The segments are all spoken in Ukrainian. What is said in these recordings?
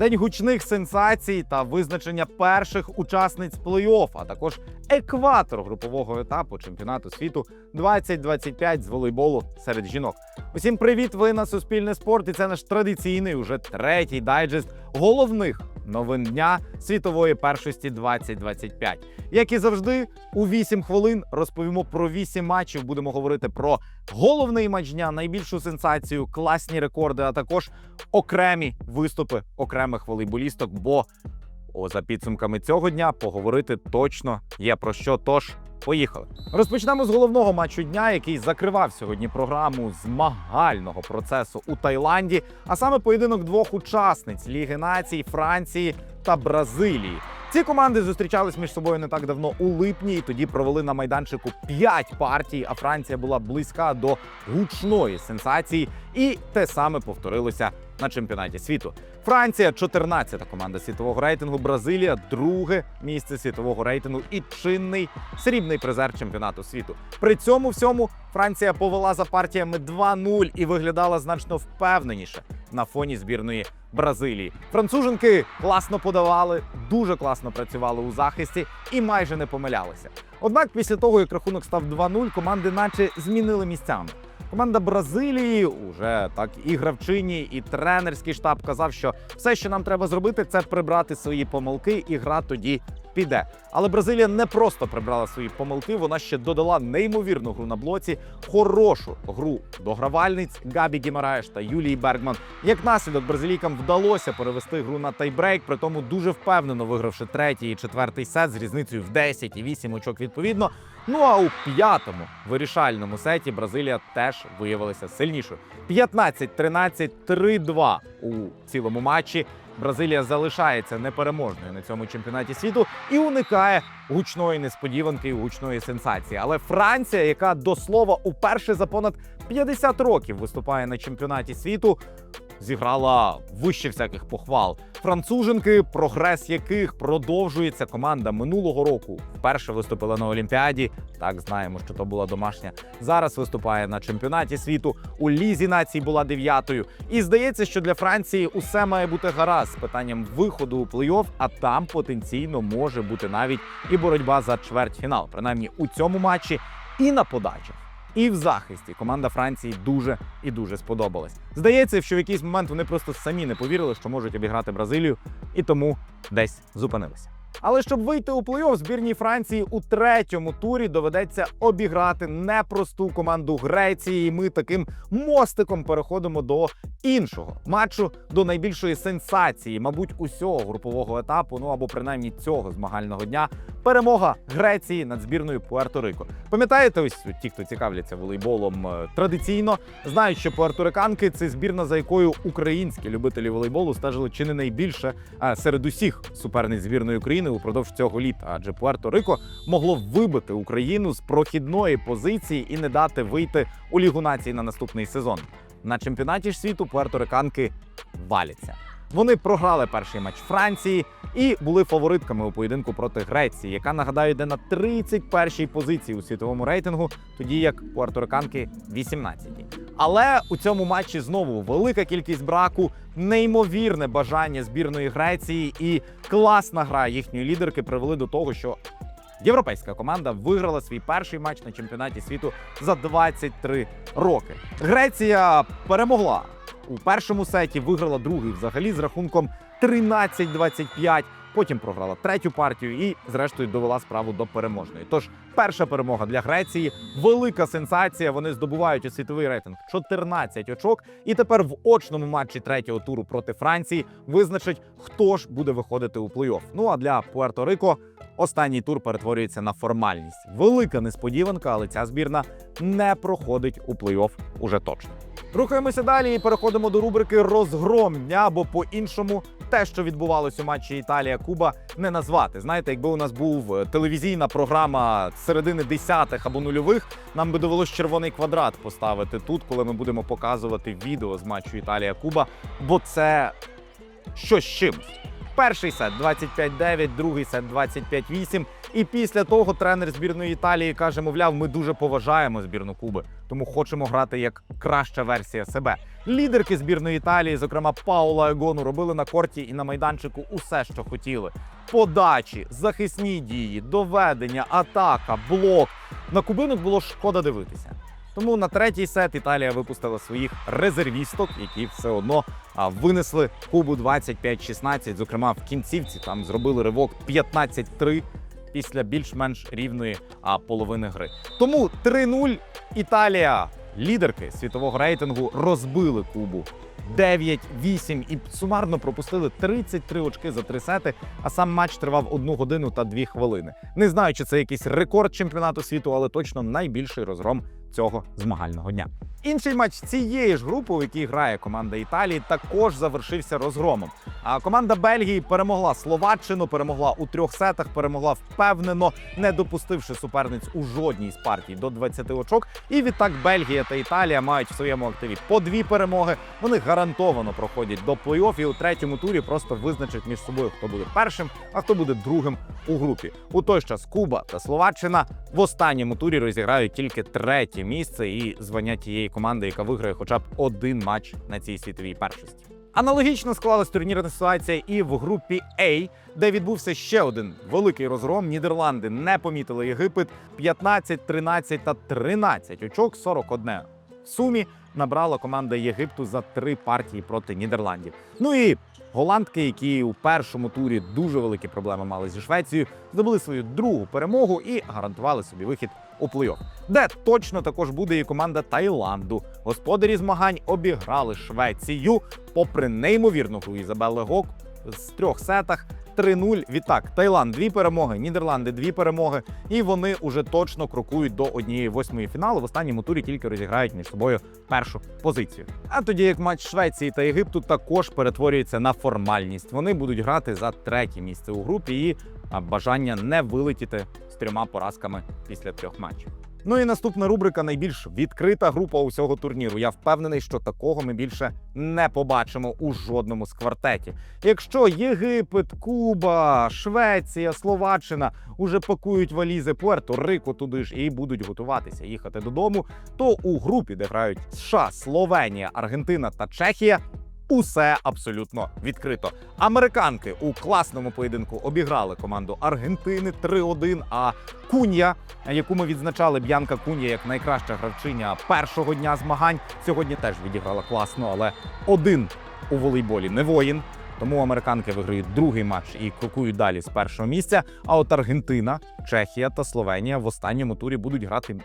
День гучних сенсацій та визначення перших учасниць плей-офф, а також екватор групового етапу чемпіонату світу 2025 з волейболу серед жінок. Усім привіт! Ви на Суспільне спорт, і це наш традиційний уже третій дайджест головних новин дня світової першості 2025. Як і завжди, у 8 хвилин розповімо про 8 матчів. Будемо говорити про головний матч дня, найбільшу сенсацію, класні рекорди, а також окремі виступи окремих волейболісток. Бо о, за підсумками цього дня поговорити точно є про що. Тож поїхали. Розпочнемо з головного матчу дня, який закривав сьогодні програму змагального процесу у Таїланді, а саме поєдинок двох учасниць Ліги націй Франції та Бразилії. Ці команди зустрічались між собою не так давно у липні, і тоді провели на майданчику 5 партій. А Франція була близька до гучної сенсації, і те саме повторилося на чемпіонаті світу. Франція 14-та команда світового рейтингу, Бразилія друге місце світового рейтингу і чинний срібний призер чемпіонату світу. При цьому всьому Франція повела за партіями 2-0 і виглядала значно впевненіше на фоні збірної Бразилії. Француженки класно подавали, дуже класно працювали у захисті і майже не помилялися. Однак, після того, як рахунок став 2-0, команди наче змінили місцями. Команда Бразилії уже так і гравчині, і тренерський штаб казав, що все, що нам треба зробити, це прибрати свої помилки, і гра тоді піде. Але Бразилія не просто прибрала свої помилки, вона ще додала неймовірну гру на блоці, хорошу гру догравальниць Габі Гімараєш та Юлії Бергман. Як наслідок бразилійкам вдалося перевести гру на тайбрейк, при тому дуже впевнено вигравши третій і четвертий сет з різницею в 10 і 8 очок відповідно. Ну а у п'ятому вирішальному сеті Бразилія теж виявилася сильнішою. 15-13, 3-2 у цілому матчі. Бразилія залишається непереможною на цьому чемпіонаті світу і уникає гучної несподіванки і гучної сенсації. Але Франція, яка до слова уперше за понад 50 років виступає на чемпіонаті світу, зіграла вище всяких похвал. Француженки, прогрес яких продовжується. Команда минулого року вперше виступила на Олімпіаді. Так знаємо, що то була домашня. Зараз виступає на чемпіонаті світу. У лізі націй була дев'ятою. І здається, що для Франції усе має бути гаразд з питанням виходу у плей-офф, а там потенційно може бути навіть і боротьба за чвертьфінал. Принаймні у цьому матчі і на подачах. І в захисті команда Франції дуже і дуже сподобалась. Здається, що в якийсь момент вони просто самі не повірили, що можуть обіграти Бразилію, і тому десь зупинилися. Але щоб вийти у плей-офф збірній Франції у третьому турі доведеться обіграти непросту команду Греції. І ми таким мостиком переходимо до іншого матчу, до найбільшої сенсації, мабуть, усього групового етапу, ну або принаймні цього змагального дня. Перемога Греції над збірною Пуерто-Рико. Пам'ятаєте, ось ті, хто цікавляться волейболом е, традиційно, знають, що пуерториканки це збірна, за якою українські любителі волейболу стежили чи не найбільше серед усіх суперниць збірної України упродовж цього літа. Адже Пуерто-Рико могло вибити Україну з прохідної позиції і не дати вийти у Лігу націй на наступний сезон. На чемпіонаті ж світу пуерториканки валяться. Вони програли перший матч Франції і були фаворитками у поєдинку проти Греції, яка нагадаю йде на 31-й позиції у світовому рейтингу, тоді як пуерториканки 18-ті. Але у цьому матчі знову велика кількість браку, неймовірне бажання збірної Греції і класна гра їхньої лідерки привели до того, що європейська команда виграла свій перший матч на чемпіонаті світу за 23 роки. Греція перемогла у першому сеті, виграла другий взагалі з рахунком 13-25. Потім програла третю партію і, зрештою, довела справу до переможної. Тож перша перемога для Греції, велика сенсація. Вони здобувають у світовий рейтинг 14 очок. І тепер в очному матчі третього туру проти Франції визначить, хто ж буде виходити у плей-офф. Ну а для Пуерто-Рико останній тур перетворюється на формальність. Велика несподіванка, але ця збірна не проходить у плей-офф уже точно. Рухаємося далі і переходимо до рубрики Розгром дня, бо по-іншому те, що відбувалось у матчі Італія-Куба, не назвати. Знаєте, якби у нас був е, телевізійна програма середини десятих або нульових, нам би довелось червоний квадрат поставити тут, коли ми будемо показувати відео з матчу Італія-Куба, бо це щось чимось. Перший сет 25-9, другий сет 25-8. І після того тренер збірної Італії каже: мовляв, ми дуже поважаємо збірну Куби, тому хочемо грати як краща версія себе. Лідерки збірної Італії, зокрема Паула Егону, робили на корті і на майданчику усе, що хотіли: подачі, захисні дії, доведення, атака, блок. На кубинок було шкода дивитися. Тому на третій сет Італія випустила своїх резервісток, які все одно винесли Кубу 25-16. Зокрема, в кінцівці там зробили ривок 15-3 після більш-менш рівної половини гри. Тому 3-0 Італія, лідерки світового рейтингу, розбили Кубу. 9-8 і сумарно пропустили 33 очки за три сети. А сам матч тривав 1 годину та 2 хвилини. Не знаю, чи це якийсь рекорд чемпіонату світу, але точно найбільший розгром цього змагального дня. Інший матч цієї ж групи, у якій грає команда Італії, також завершився розгромом. Команда Бельгії перемогла Словаччину, перемогла у трьох сетах, перемогла впевнено, не допустивши суперниць у жодній з партій до 20 очок. І відтак Бельгія та Італія мають в своєму активі по дві перемоги. Вони гарантовано проходять до плей-офф і у третьому турі просто визначать між собою, хто буде першим, а хто буде другим у групі. У той час Куба та Словаччина в останньому турі розіграють тільки третє місце і звання тієї команди, яка виграє хоча б один матч на цій світовій першості. Аналогічно склалась турнірна ситуація і в групі А, де відбувся ще один великий розгром. Нідерланди не помітили Єгипет 15, 13 та 13 очок, 41 в сумі набрала команда Єгипту за три партії проти Нідерландів. Ну і голландки, які у першому турі дуже великі проблеми мали зі Швецією, здобули свою другу перемогу і гарантували собі вихід у плей-офф. Де точно також буде і команда Таїланду. Господарі змагань обіграли Швецію, попри неймовірну гру Ізабелли Гок з трьох сетах. 3-0. Відтак, Таїланд дві перемоги, Нідерланди дві перемоги, і вони уже точно крокують до однієї восьмої фіналу. В останньому турі тільки розіграють між собою першу позицію. А тоді як матч Швеції та Єгипту також перетворюється на формальність. Вони будуть грати за третє місце у групі і бажання не вилетіти трьома поразками після трьох матчів. Ну і наступна рубрика найбільш відкрита група усього турніру. Я впевнений, що такого ми більше не побачимо у жодному з квартеті. Якщо Єгипет, Куба, Швеція, Словаччина уже пакують валізи Пуерто-Рико туди ж і будуть готуватися їхати додому, то у групі, де грають США, Словенія, Аргентина та Чехія. Усе абсолютно відкрито. Американки у класному поєдинку обіграли команду Аргентини 3-1, А Кунья, яку ми відзначали Б'янка Кунья як найкраща гравчиня першого дня змагань, сьогодні теж відіграла класно, але один у волейболі не воїн. Тому американки виграють другий матч і крокують далі з першого місця. А от Аргентина, Чехія та Словенія в останньому турі будуть грати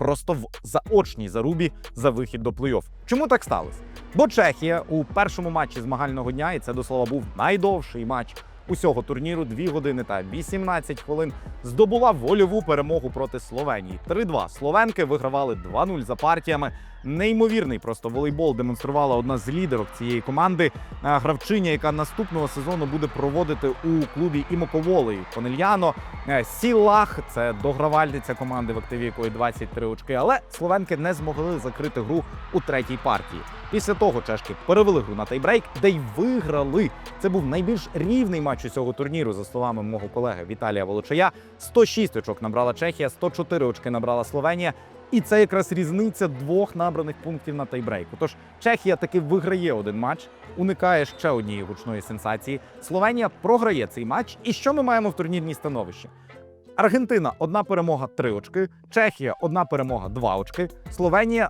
просто в заочній зарубі за вихід до плей-офф. Чому так сталося? Бо Чехія у першому матчі змагального дня, і це до слова був найдовший матч усього турніру 2 години та 18 хвилин, здобула вольову перемогу проти Словенії. 3-2. Словенки вигравали 2-0 за партіями. Неймовірний просто волейбол демонструвала одна з лідерок цієї команди. Гравчиня, яка наступного сезону буде проводити у клубі Імоковолей Конельяно. Е, Сілах це догравальниця команди, в активі якої 23 очки. Але словенки не змогли закрити гру у третій партії. Після того чешки перевели гру на тайбрейк, де й виграли. Це був найбільш рівний матч усього турніру, за словами мого колеги Віталія Волочая. 106 очок набрала Чехія, 104 очки набрала Словенія. І це якраз різниця двох набраних пунктів на тайбрейку. Тож Чехія таки виграє один матч, уникає ще однієї гучної сенсації. Словенія програє цей матч. І що ми маємо в турнірній становищі? Аргентина одна перемога, три очки. Чехія одна перемога, два очки. Словенія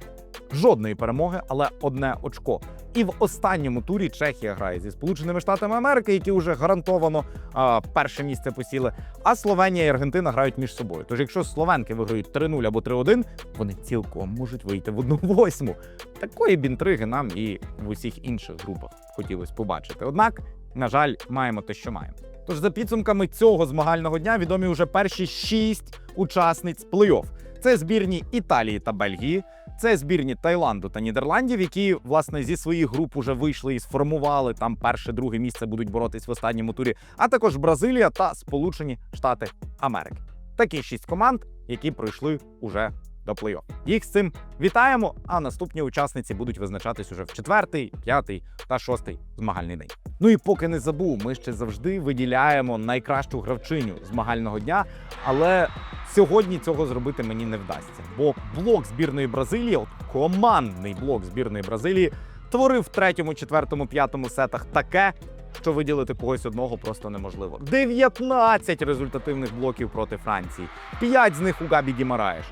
жодної перемоги, але одне очко. І в останньому турі Чехія грає зі Сполученими Штатами Америки, які вже гарантовано а, перше місце посіли. А Словенія і Аргентина грають між собою. Тож, якщо словенки виграють 3-0 або 3-1, вони цілком можуть вийти в одну восьму. Такої б інтриги нам і в усіх інших групах хотілося побачити. Однак, на жаль, маємо те, що маємо. Тож за підсумками цього змагального дня відомі вже перші шість учасниць плей-офф. Це збірні Італії та Бельгії, це збірні Таїланду та Нідерландів, які власне зі своїх груп уже вийшли і сформували там перше, друге місце будуть боротись в останньому турі. А також Бразилія та Сполучені Штати Америки. Такі шість команд, які пройшли уже до плей-офф. Їх з цим вітаємо. А наступні учасниці будуть визначатись уже в четвертий, п'ятий та шостий змагальний день. Ну і поки не забув, ми ще завжди виділяємо найкращу гравчиню змагального дня, але сьогодні цього зробити мені не вдасться. Бо блок збірної Бразилії, от командний блок збірної Бразилії, творив в третьому, четвертому, п'ятому сетах таке, що виділити когось одного просто неможливо. 19 результативних блоків проти Франції, 5 з них у Габі Гімараєш.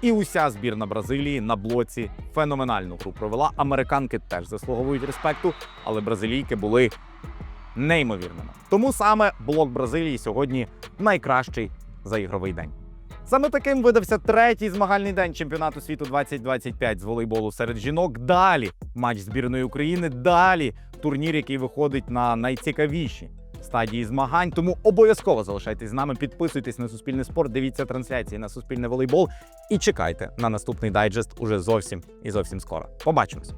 І уся збірна Бразилії на блоці феноменальну гру провела. Американки теж заслуговують респекту, але бразилійки були неймовірними. Тому саме блок Бразилії сьогодні найкращий за ігровий день. Саме таким видався третій змагальний день чемпіонату світу 2025 з волейболу серед жінок. Далі матч збірної України. Далі турнір, який виходить на найцікавіші стадії змагань. Тому обов'язково залишайтесь з нами, підписуйтесь на суспільний спорт, дивіться трансляції на суспільне волейбол і чекайте на наступний дайджест уже зовсім і зовсім скоро. Побачимось.